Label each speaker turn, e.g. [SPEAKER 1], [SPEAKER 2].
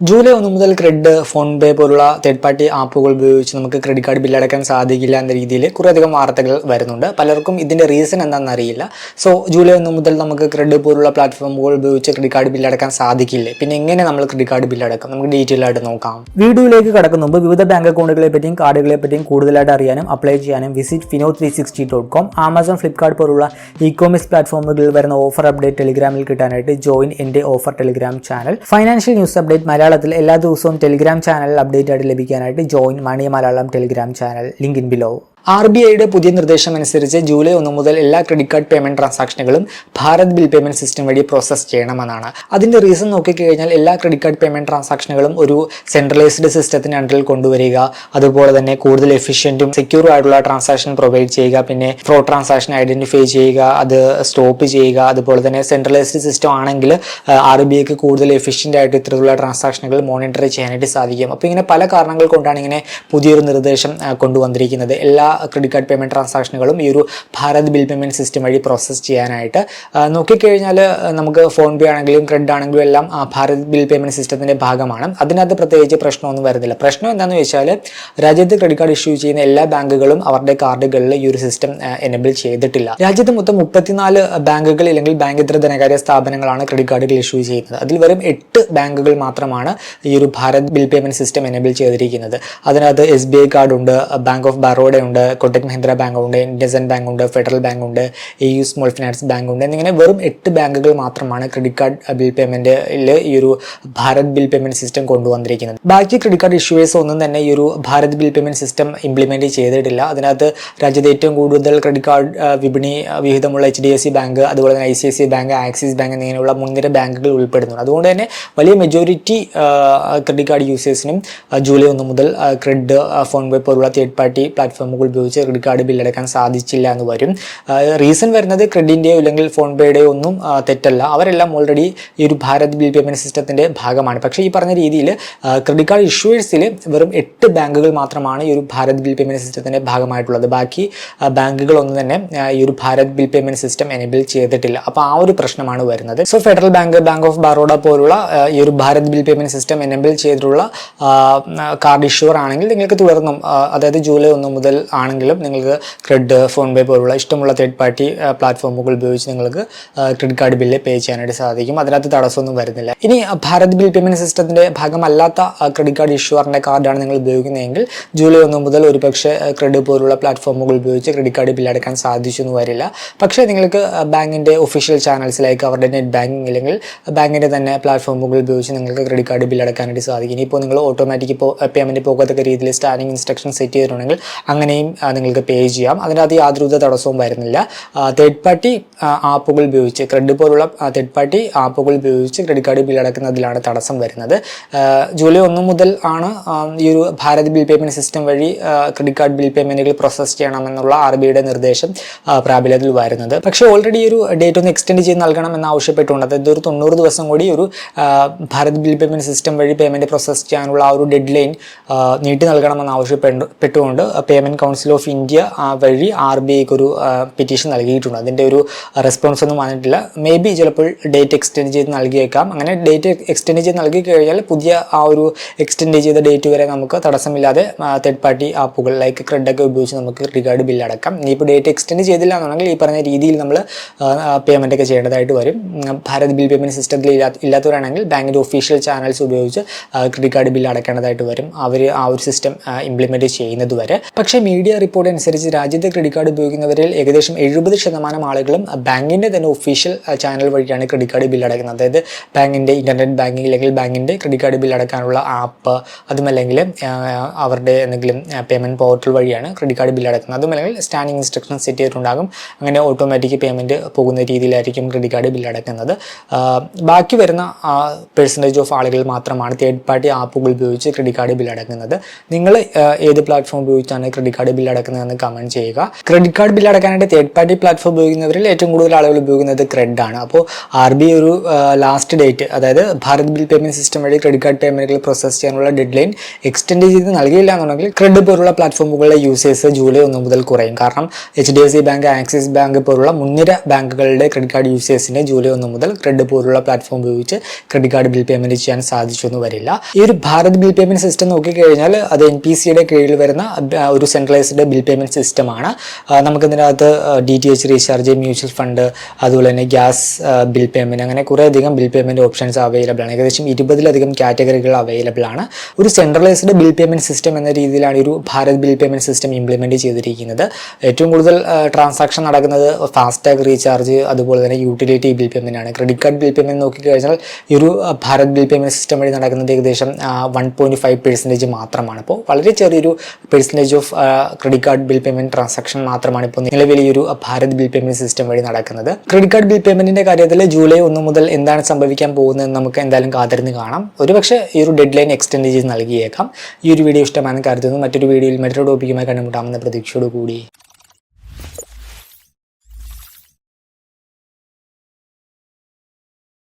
[SPEAKER 1] July ഒന്ന് മുതൽ cred phone പേ പോലുള്ള തേർഡ് പാർട്ടി ആപ്പുകൾ ഉപയോഗിച്ച് നമുക്ക് ക്രെഡിറ്റ് കാർഡ് ബില്ലടക്കാൻ സാധിക്കില്ല എന്ന രീതിയിൽ കുറേയധികം വാർത്തകൾ വരുന്നുണ്ട്. പലർക്കും ഇതിന്റെ റീസൺ എന്താണെന്ന് അറിയില്ല. സോ ജൂലൈ ഒന്ന് മുതൽ നമുക്ക് ക്രെഡ് പോലുള്ള പ്ലാറ്റ്ഫോമുകൾ ഉപയോഗിച്ച് ക്രെഡിറ്റ് കാർഡ് ബില്ലടക്കാൻ സാധിക്കില്ലേ? പിന്നെ എങ്ങനെ നമ്മൾ ക്രെഡിറ്റ് കാർഡ് ബില്ലടക്കാം നമുക്ക് ഡീറ്റെയിൽ ആയിട്ട് നോക്കാം. വീഡിയോയിലേക്ക് കടക്കുന്ന മുമ്പ് വിവിധ ബാങ്ക് അക്കൗണ്ടുകളെ പറ്റിയും കാർഡുകളെ പറ്റിയും കൂടുതലായിട്ട് അറിയാനും അപ്ലൈ ചെയ്യാനും visit Fino three sixty dot com Amazon Flipkart പോലുള്ള ഇ കോമേഴ്സ് പ്ലാറ്റ്ഫോമുകളിൽ വരുന്ന ഓഫർ അപ്ഡേറ്റ് ടെലിഗ്രാമിൽ കിട്ടാനായിട്ട് ജോയിൻ എന്റെ offer Telegram channel financial news update മലയാളത്തിൽ എല്ലാ ദിവസവും ടെലിഗ്രാം ചാനൽ അപ്ഡേറ്റ് ആയിട്ട് ലഭിക്കാനായിട്ട് join money Malayalam Telegram channel link in below R B ഐയുടെ പുതിയ നിർദ്ദേശം അനുസരിച്ച് ജൂലൈ ഒന്ന് മുതൽ എല്ലാ ക്രെഡിറ്റ് കാർഡ് പേയ്മെന്റ് ട്രാൻസാക്ഷനുകളും ഭാരത് ബിൽ പേയ്മെന്റ് സിസ്റ്റം വഴി പ്രോസസ്സ് ചെയ്യണമെന്നാണ്. അതിന്റെ റീസൺ നോക്കിക്കഴിഞ്ഞാൽ എല്ലാ ക്രെഡിറ്റ് കാർഡ് പേയ്മെന്റ് ട്രാൻസാക്ഷനുകളും ഒരു സെൻട്രലൈസ്ഡ് സിസ്റ്റത്തിന്റെ അണ്ടറിൽ കൊണ്ടുവരിക അതുപോലെ തന്നെ കൂടുതൽ എഫിഷ്യന്റും സെക്യൂർ ആയിട്ടുള്ള ട്രാൻസാക്ഷൻ പ്രൊവൈഡ് ചെയ്യുക പിന്നെ ഫ്രോഡ് ട്രാൻസാക്ഷൻ ഐഡന്റിഫൈ ചെയ്യുക അത് സ്റ്റോപ്പ് ചെയ്യുക അതുപോലെ തന്നെ സെൻട്രലൈസ്ഡ് സിസ്റ്റം ആണെങ്കിൽ ആർ ബി ഐക്ക് കൂടുതൽ എഫിഷ്യന്റ് ആയിട്ട് ഇത്തരത്തിലുള്ള ട്രാൻസാക്ഷനുകൾ മോണിറ്റർ ചെയ്യാനായിട്ട് സാധിക്കും. അപ്പോൾ ഇങ്ങനെ പല കാരണങ്ങൾ കൊണ്ടാണ് ഇങ്ങനെ പുതിയൊരു നിർദ്ദേശം കൊണ്ടുവന്നിരിക്കുന്നത്. എല്ലാ ക്രെഡിറ്റ് കാർഡ് പേയ്മെന്റ് ട്രാൻസാക്ഷനുകളും ഈ ഒരു ഭാരത് ബിൽ പേയ്മെന്റ് സിസ്റ്റം വഴി പ്രോസസ്സ് ചെയ്യാനായിട്ട് നോക്കിക്കഴിഞ്ഞാൽ നമുക്ക് ഫോൺ പേ ആണെങ്കിലും ക്രെഡിറ്റ് ആണെങ്കിലും എല്ലാം ഭാരത് ബിൽ പേയ്മെന്റ് സിസ്റ്റത്തിന്റെ ഭാഗമാണ്. അതിനകത്ത് പ്രത്യേകിച്ച് പ്രശ്നമൊന്നും വരുന്നില്ല. പ്രശ്നം എന്താണെന്ന് വെച്ചാൽ രാജ്യത്ത് ക്രെഡിറ്റ് കാർഡ് ഇഷ്യൂ ചെയ്യുന്ന എല്ലാ ബാങ്കുകളും അവരുടെ കാർഡുകളിൽ ഈ ഒരു സിസ്റ്റം എനേബിൾ ചെയ്തിട്ടില്ല. രാജ്യത്ത് മൊത്തം മുപ്പത്തിനാല് ബാങ്കുകൾ ബാങ്ക് ഇതര ധനകാര്യ സ്ഥാപനങ്ങളാണ് ക്രെഡിറ്റ് കാർഡുകൾ ഇഷ്യൂ ചെയ്യുന്നത്. അതിൽ വെറും എട്ട് ബാങ്കുകൾ മാത്രമാണ് ഈ ഒരു Bharat bill payment system enable ചെയ്തിരിക്കുന്നത്. അതിനകത്ത് എസ് ബി ഐ കാർഡുണ്ട് ബാങ്ക് ഓഫ് ബറോഡ ഉണ്ട് കൊട്ടക് മഹീന്ദ്ര ബാങ്ക് ഉണ്ട് ഇൻഡസൻ ബാങ്ക് ഉണ്ട് ഫെഡറൽ ബാങ്ക് ഉണ്ട് A U small finance bank ഉണ്ട് എന്നിങ്ങനെ വെറും എട്ട് ബാങ്കുകൾ മാത്രമാണ് ക്രെഡിറ്റ് കാർഡ് ബിൽ പേയ്മെന്റിൽ ഈ ഒരു ഭാരത് ബിൽ പേയ്മെന്റ് സിസ്റ്റം കൊണ്ടുവന്നിരിക്കുന്നത്. ബാക്കി ക്രെഡിറ്റ് കാർഡ് ഇഷ്യൂവേഴ്സ് ഒന്നും തന്നെ ഈ ഒരു Bharat bill payment system implement ചെയ്തിട്ടില്ല. അതിനകത്ത് രാജ്യത്തെ ഏറ്റവും കൂടുതൽ ക്രെഡിറ്റ് കാർഡ് വിപണി വിഹിതമുള്ള H D F C bank അതുപോലെ തന്നെ I C I C bank Axis bank എന്നിങ്ങനെയുള്ള മുൻനിര ബാങ്കുകൾ ഉൾപ്പെടുന്നു അതുകൊണ്ട് തന്നെ വലിയ മെജോറിറ്റി ക്രെഡിറ്റ് കാർഡ് യൂസേഴ്സിനും ജൂലൈ ഒന്ന് മുതൽ ക്രെഡിറ്റ് ഫോൺ പേ പോലുള്ള തേർഡ് പാർട്ടി പ്ലാറ്റ്ഫോമുകൾ ഉപയോഗിച്ച് ക്രെഡിറ്റ് കാർഡ് ബില്ലടക്കാൻ സാധിച്ചില്ല എന്ന് വരും. റീസൺ വരുന്നത് ക്രെഡിറ്റിന്റെയോ അല്ലെങ്കിൽ ഫോൺ പേയുടെയോ ഒന്നും തെറ്റല്ല. അവരെല്ലാം ഓൾറെഡി ഈ ഒരു ഭാരത് ബിൽ പേയ്മെന്റ് സിസ്റ്റത്തിന്റെ ഭാഗമാണ്. പക്ഷേ ഈ പറഞ്ഞ രീതിയിൽ ക്രെഡിറ്റ് കാർഡ് ഇഷ്യൂവേഴ്സിൽ വെറും എട്ട് ബാങ്കുകൾ മാത്രമാണ് ഈ ഒരു ഭാരത് ബിൽ പേയ്മെന്റ് സിസ്റ്റത്തിന്റെ ഭാഗമായിട്ടുള്ളത്. ബാക്കി ബാങ്കുകളൊന്നും തന്നെ ഈ ഒരു Bharat bill payment system enable ചെയ്തിട്ടില്ല. അപ്പോൾ ആ ഒരു പ്രശ്നമാണ് വരുന്നത്. So federal bank bank of Baroda പോലുള്ള ഈ ഒരു Bharat bill payment system enable ചെയ്തിട്ടുള്ള കാർഡ് ഇഷ്യൂർ ആണെങ്കിൽ നിങ്ങൾക്ക് തുടർന്നും അതായത് ജൂലൈ ഒന്ന് മുതൽ ആണെങ്കിലും നിങ്ങൾക്ക് ക്രെഡിറ്റ് ഫോൺ പേ പോലുള്ള ഇഷ്ടമുള്ള തേർഡ് പാർട്ടി പ്ലാറ്റ്ഫോമുകൾ ഉപയോഗിച്ച് നിങ്ങൾക്ക് ക്രെഡിറ്റ് കാർഡ് ബില്ല് പേ ചെയ്യാനായിട്ട് സാധിക്കും. അതിനകത്ത് തടസ്സമൊന്നും വരുന്നില്ല. ഇനി ഭാരത് ബിൽ പേയ്മെന്റ് സിസ്റ്റത്തിന്റെ ഭാഗമല്ലാത്ത ക്രെഡിറ്റ് കാർഡ് ഇഷ്യൂറിന്റെ കാർഡാണ് നിങ്ങൾ ഉപയോഗിക്കുന്നതെങ്കിൽ ജൂലൈ ഒന്ന് മുതൽ ഒരുപക്ഷെ ക്രെഡിറ്റ് പോലുള്ള പ്ലാറ്റ്ഫോമുകൾ ഉപയോഗിച്ച് ക്രെഡിറ്റ് കാർഡ് ബില്ല് അടക്കാൻ സാധിച്ചു എന്ന് വരില്ല. പക്ഷേ നിങ്ങൾക്ക് ബാങ്കിന്റെ ഒഫീഷ്യൽ ചാനൽസിലേക്ക് അവരുടെ നെറ്റ് ബാങ്കിങ് അല്ലെങ്കിൽ ബാങ്കിന്റെ തന്നെ പ്ലാറ്റ്ഫോമുകൾ ഉപയോഗിച്ച് നിങ്ങൾക്ക് ക്രെഡിറ്റ് കാർഡ് ബില്ല് അടക്കാനായിട്ട് സാധിക്കും. ഇനിയിപ്പോൾ നിങ്ങൾ ഓട്ടോമാറ്റിക് ഇപ്പോൾ പേയ്മെന്റ് പോകത്തക്ക രീതിയിൽ സ്റ്റാൻഡിങ് ഇൻസ്ട്രക്ഷൻ സെറ്റ് ചെയ്തിട്ടുണ്ടെങ്കിൽ അങ്ങനെയും ആ, നിങ്ങൾക്ക് പേ ചെയ്യാം. അതിനകത്ത് യാതൊരുവിധ തടസ്സവും വരുന്നില്ല. തേർഡ് പാർട്ടി ആപ്പുകൾ ഉപയോഗിച്ച് ക്രെഡിറ്റ് പോലുള്ള തേർഡ് പാർട്ടി ആപ്പുകൾ ഉപയോഗിച്ച് ക്രെഡിറ്റ് കാർഡ് ബിൽ അടക്കുന്നതിലാണ് തടസ്സം വരുന്നത്. ജൂലൈ ഒന്ന് മുതൽ ആണ് ഈ ഒരു ഭാരത് ബിൽ പേയ്മെന്റ് സിസ്റ്റം വഴി ക്രെഡിറ്റ് കാർഡ് ബിൽ പേയ്മെന്റുകൾ പ്രോസസ്സ് ചെയ്യണമെന്നുള്ള ആർ ബി ഐയുടെ നിർദ്ദേശം പ്രാബല്യത്തിൽ വരുന്നത്. പക്ഷേ ഓൾറെഡി ഒരു ഡേറ്റ് ഒന്ന് എക്സ്റ്റെൻഡ് ചെയ്ത് നൽകണം എന്ന് ആവശ്യപ്പെട്ടുകൊണ്ട് അതായത് ഒരു തൊണ്ണൂറ് ദിവസം കൂടി ഒരു ഭാരത് ബിൽ പേയ്മെന്റ് സിസ്റ്റം വഴി പേയ്മെന്റ് പ്രോസസ്സ് ചെയ്യാനുള്ള ആ ഒരു ഡെഡ് ലൈൻ നീട്ടി നൽകണമെന്ന് ആവശ്യപ്പെട്ടുകൊണ്ട് പേയ്മെന്റ് കൗൺസിൽ ഓഫ് ഇന്ത്യ വഴി ആർ ബി ഐക്ക് ഒരു പെറ്റീഷൻ നൽകിയിട്ടുണ്ട്. അതിന്റെ ഒരു റെസ്പോൺസ് ഒന്നും വന്നിട്ടില്ല. മേ ബി ചിലപ്പോൾ ഡേറ്റ് എക്സ്റ്റെൻഡ് ചെയ്ത് നൽകിയേക്കാം. അങ്ങനെ ഡേറ്റ് എക്സ്റ്റെൻഡ് ചെയ്ത് നൽകി കഴിഞ്ഞാൽ പുതിയ ആ ഒരു എക്സ്റ്റെൻഡ് ചെയ്ത ഡേറ്റ് വരെ നമുക്ക് തടസ്സമില്ലാതെ തേർഡ് പാർട്ടി ആപ്പുകൾ ലൈക്ക് ക്രെഡ് ഒക്കെ ഉപയോഗിച്ച് നമുക്ക് റിഗാർഡ് ബില്ല് അടക്കാം. ഇനിയിപ്പോൾ ഡേറ്റ് എക്സ്റ്റെൻഡ് ചെയ്തില്ല എന്നുണ്ടെങ്കിൽ ഈ പറഞ്ഞ രീതിയിൽ നമ്മൾ പേയ്മെന്റ് ഒക്കെ ചെയ്യേണ്ടതായിട്ട് വരും. ഭാരത് ബിൽ പേയ്മെന്റ് സിസ്റ്റത്തിൽ ഇല്ലാ ഇല്ലാത്തവരാണെങ്കിൽ ബാങ്കിന്റെ ഒഫീഷ്യൽ ചാനൽസ് ഉപയോഗിച്ച് ക്രെഡിറ്റ് കാർഡ് ബില്ല് അടക്കേണ്ടതായിട്ട് വരും. അവർ ആ ഒരു സിസ്റ്റം ഇംപ്ലിമെന്റ് ചെയ്യുന്നത് വരെ. പക്ഷേ റിപ്പോർട്ട് അനുസരിച്ച് രാജ്യത്തെ ക്രെഡിറ്റ് കാർഡ് ഉപയോഗിക്കുന്നവരിൽ ഏകദേശം എഴുപത് ശതമാനം ആളുകളും ബാങ്കിന്റെ തന്നെ ഒഫീഷ്യൽ ചാനൽ വഴിയാണ് ക്രെഡിറ്റ് കാർഡ് ബില്ല് അടയ്ക്കുന്നത്. അതായത് ബാങ്കിന്റെ ഇന്റർനെറ്റ് ബാങ്കിങ് അല്ലെങ്കിൽ ബാങ്കിന്റെ ക്രെഡിറ്റ് കാർഡ് ബില്ല് അടക്കാനുള്ള ആപ്പ് അതുമല്ലെങ്കിൽ അവരുടെ എന്തെങ്കിലും പേയ്മെന്റ് പോർട്ടൽ വഴിയാണ് ക്രെഡിറ്റ് കാർഡ് ബില്ല് അടക്കുന്നത് അതുമല്ലെങ്കിൽ സ്റ്റാൻഡിങ് ഇൻസ്ട്രക്ഷൻ സെറ്റ് ചെയ്തിട്ടുണ്ടാകും. അങ്ങനെ ഓട്ടോമാറ്റിക് പേയ്മെന്റ് പോകുന്ന രീതിയിലായിരിക്കും ക്രെഡിറ്റ് കാർഡ് ബില്ല് അടക്കുന്നത് ബാക്കി വരുന്ന പെർസെന്റേജ് ഓഫ് ആളുകൾ മാത്രമാണ് തേർഡ് പാർട്ടി ആപ്പുകൾ ഉപയോഗിച്ച് ക്രെഡിറ്റ് കാർഡ് ബില്ല് അടക്കുന്നത് നിങ്ങൾ ഏത് പ്ലാറ്റ്ഫോം ഉപയോഗിച്ചാണ് ക്രെഡിറ്റ് കാർഡ് ബില്ല് അടക്കുന്നതെന്ന് കമന്റ് ചെയ്യുക. ക്രെഡിറ്റ് കാർഡ് ബിൽ അടക്കാനായിട്ട് തേർഡ് പാർട്ടി പ്ലാറ്റ്ഫോം ഉപയോഗിക്കുന്നവരിൽ ഏറ്റവും കൂടുതൽ ആളുകൾ ഉപയോഗിക്കുന്നത് ക്രെഡ് ആണ്. അപ്പോൾ ആർ ബി ഒരു ലാസ്റ്റ് ഡേറ്റ് അതായത് ഭാരത് ബിൽ പേയ്മെന്റ് സിസ്റ്റം വഴി ക്രെഡിറ്റ് കാർഡ് പേയ്മെന്റുകൾ പ്രോസസ് ചെയ്യാനുള്ള ഡെഡ് ലൈൻ എക്സ്റ്റെൻഡ് ചെയ്ത് നൽകിയില്ല എന്നുണ്ടെങ്കിൽ ക്രെഡ് പോലുള്ള പ്ലാറ്റ്ഫോമുകളുടെ യൂസേഴ്സ് ജൂലൈ ഒന്ന് മുതൽ കുറയും. കാരണം H D F C bank axis bank പോലുള്ള മുൻനിര ബാങ്കുകളുടെ ക്രെഡിറ്റ് കാർഡ് യൂസേഴ്സിന് ജൂലൈ ഒന്ന് മുതൽ ക്രെഡ് പോലുള്ള പ്ലാറ്റ്ഫോം ഉപയോഗിച്ച് ക്രെഡിറ്റ് കാർഡ് ബിൽ പേയ്മെന്റ് ചെയ്യാൻ സാധിച്ചൊന്നും വരില്ല. ഈ ഒരു ഭാരത് ബിൽ പേയ്മെന്റ് സിസ്റ്റം നോക്കിക്കഴിഞ്ഞാൽ അത് എൻ പി സിയുടെ കീഴിൽ വരുന്ന ഒരു ഒരു സെൻട്രലൈസ്ഡ് ബിൽ പേയ്മെന്റ് സിസ്റ്റമാണ്. നമുക്ക് ഇതിനകത്ത് D T H recharge mutual fund അതുപോലെ തന്നെ ഗ്യാസ് ബിൽ പേയ്മെന്റ് അങ്ങനെ കുറേയധികം ബിൽ പേയ്മെന്റ് ഓപ്ഷൻസ് അവൈലബിൾ ആണ് ഏകദേശം ഇരുപതിലധികം കാറ്റഗറികൾ അവൈലബിൾ ആണ് ഒരു സെൻട്രലൈസ്ഡ് ബിൽ പേയ്മെന്റ് സിസ്റ്റം എന്ന രീതിയിലാണ് ഒരു Bharat bill payment system implement ചെയ്തിരിക്കുന്നത്. ഏറ്റവും കൂടുതൽ ട്രാൻസാക്ഷൻ നടക്കുന്നത് ഫാസ്ടാഗ് റീചാർജ് അതുപോലെ തന്നെ യൂട്ടിലിറ്റി ബിൽ പേയ്മെന്റ് ആണ് ക്രെഡിറ്റ് കാർഡ് ബിൽ പേയ്മെന്റ് നോക്കിക്കഴിഞ്ഞാൽ ഈ ഒരു ഭാരത് ബിൽ പേയ്മെന്റ് സിസ്റ്റം വഴി നടക്കുന്നത് ഏകദേശം വൺ പോയിന്റ് ഫൈവ് പെർസെന്റേജ് മാത്രമാണ്. അപ്പോൾ വളരെ ചെറിയൊരു percentage of credit card bill payment transaction മാത്രമാണ് ഇപ്പോൾ നിലവിൽ ഈ ഒരു ഭാരത് ബിൽ പേയ്മെന്റ് സിസ്റ്റം വഴി നടക്കുന്നത്. ക്രെഡിറ്റ് കാർഡ് ബിൽ പേയ്മെന്റിന്റെ കാര്യത്തിൽ ജൂലൈ ഒന്ന് മുതൽ എന്താണ് സംഭവിക്കാൻ പോകുന്നതെന്ന് നമുക്ക് എന്തായാലും കാത്തിരുന്ന് കാണാം. ഒരുപക്ഷെ ഈ ഒരു ഡെഡ് ലൈൻ എക്സ്റ്റെൻഡ് ചെയ്ത് നൽകിയേക്കാം. ഈ ഒരു വീഡിയോ ഇഷ്ടമാണെന്ന് കരുതുന്നു. മറ്റൊരു വീഡിയോയിൽ മറ്റൊരു ടോപ്പിക്കുമായി കണ്ടുമുട്ടാമെന്ന പ്രതീക്ഷയോട് കൂടി